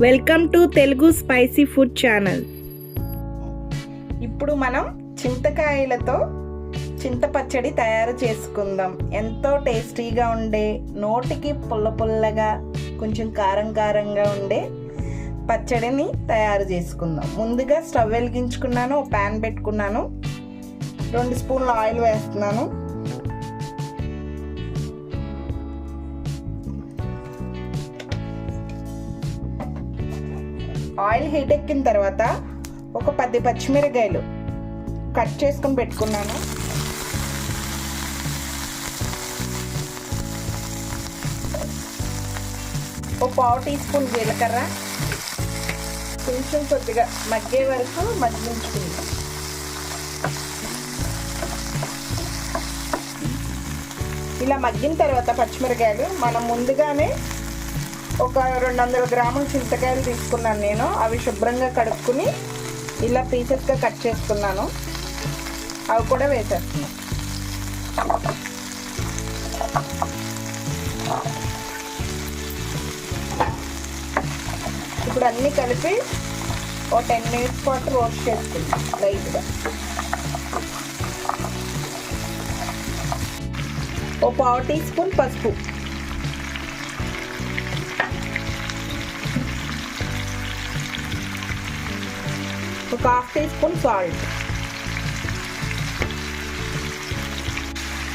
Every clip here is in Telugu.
Welcome to Telugu spicy food channel. ఇప్పుడు మనం చింతకాయలతో చింత పచ్చడి తయారు చేసుకుందాం. ఎంతో టేస్టీగా ఉండే నోటికి పుల్ల పుల్లగా కొంచెం కారం కారంగా ఉండే పచ్చడిని తయారు చేసుకుందాం. ముందుగా స్టవ్ వెలిగించుకున్నాను ఒక ప్యాన్ పెట్టుకున్నాను. రెండు స్పూన్ల ఆయిల్ వేస్తున్నాను. ఆయిల్ హీట్ ఎక్కిన తర్వాత ఒక పది పచ్చిమిరకాయలు కట్ చేసుకొని పెట్టుకున్నాను. ఒక పావు టీ స్పూన్ జీలకర్ర. కొంచెం కొద్దిగా మగ్గే వరకు మగ్గించుకుందాం. ఇలా మగ్గిన తర్వాత పచ్చిమిరకాయలు మనం ముందుగానే ఒక రెండు వందల గ్రాముల చింతకాయలు తీసుకున్నాను నేను. అవి శుభ్రంగా కడుక్కుని ఇలా పీసెస్గా కట్ చేసుకున్నాను. అవి కూడా వేసేస్తున్నాను ఇప్పుడు అన్నీ కలిపి ఒక టెన్ మినిట్స్ పాటు రోస్ట్ చేసుకుందాం లైట్గా. ఓ పావు టీ స్పూన్ పసుపు. ఒక హాఫ్ టీ స్పూన్ సాల్ట్.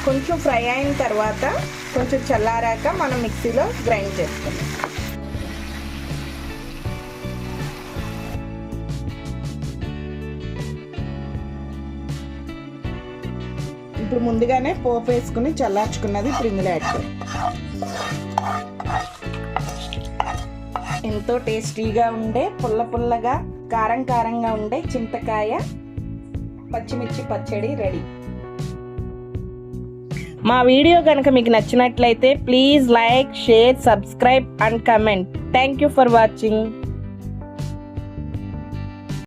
కొంచెం ఫ్రై అయిన తర్వాత కొంచెం చల్లారాక మనం మిక్సీలో గ్రైండ్ చేసుకుందాం. ఇప్పుడు ముందుగానే పోపు వేసుకుని చల్లార్చుకున్నది ఇప్పుడు యాడ్ ఎంతో టేస్టీగా ఉండే పుల్ల పుల్లగా కారం కారంగా ఉండే చింతకాయ పచ్చిమిర్చి పచ్చడి రెడీ. మా వీడియో కనుక మీకు నచ్చినట్లయితే please like share subscribe and comment. Thank you for watching